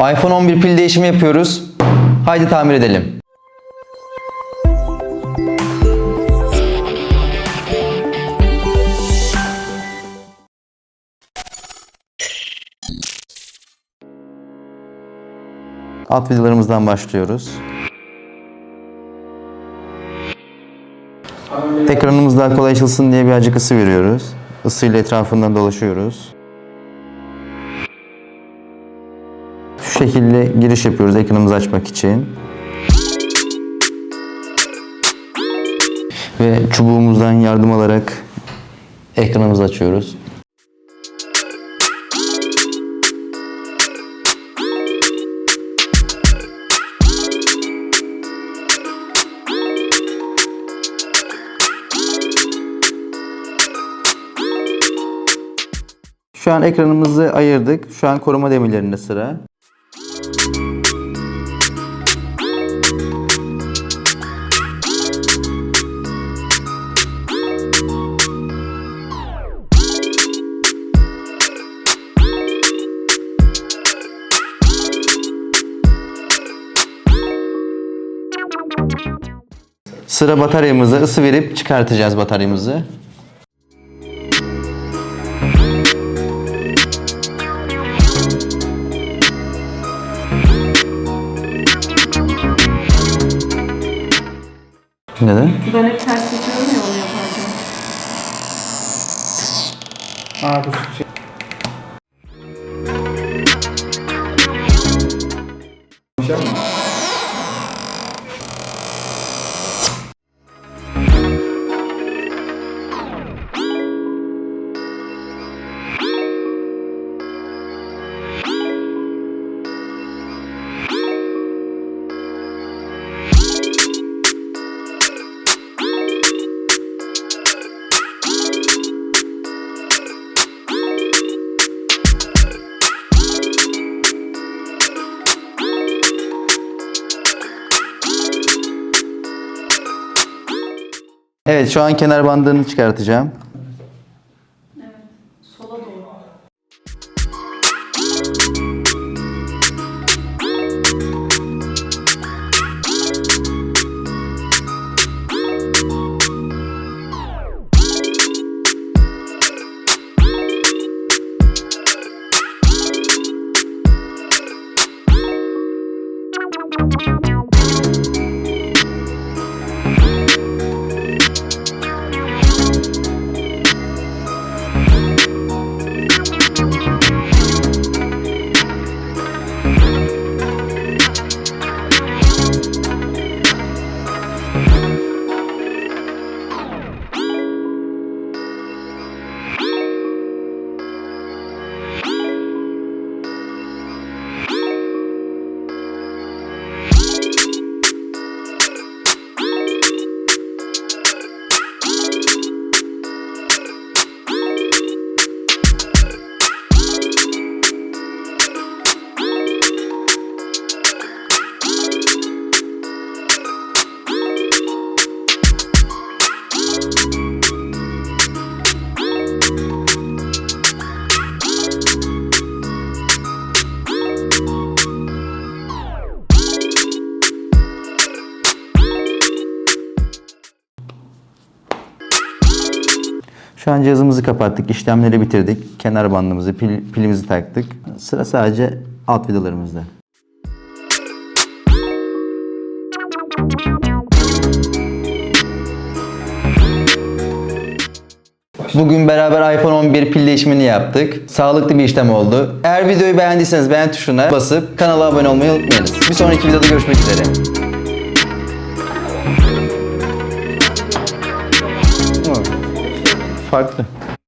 iPhone 11 pil değişimi yapıyoruz. Haydi tamir edelim. Alt videolarımızdan başlıyoruz. Ekranımız daha kolay açılsın diye birazcık ısı veriyoruz. Isıyla etrafından dolaşıyoruz. Şekilde giriş yapıyoruz ekranımızı açmak için. Ve çubuğumuzdan yardım alarak ekranımızı açıyoruz. Şu an ekranımızı ayırdık. Şu an koruma demirlerinde sıra. Sıra bataryamıza ısı verip çıkartacağız bataryamızı. Neden? Ben hep ters seçiyorum ya onu yaparken. Aa Evet şu an kenar bandını çıkartacağım. Şu an cihazımızı kapattık, işlemleri bitirdik. Kenar bandımızı, pil- pilimizi taktık. Sıra sadece alt vidalarımızda. Bugün beraber iPhone 11 pil değişimini yaptık. Sağlıklı bir işlem oldu. Eğer videoyu beğendiyseniz beğen tuşuna basıp kanala abone olmayı unutmayınız. Bir sonraki videoda görüşmek üzere. Farklı.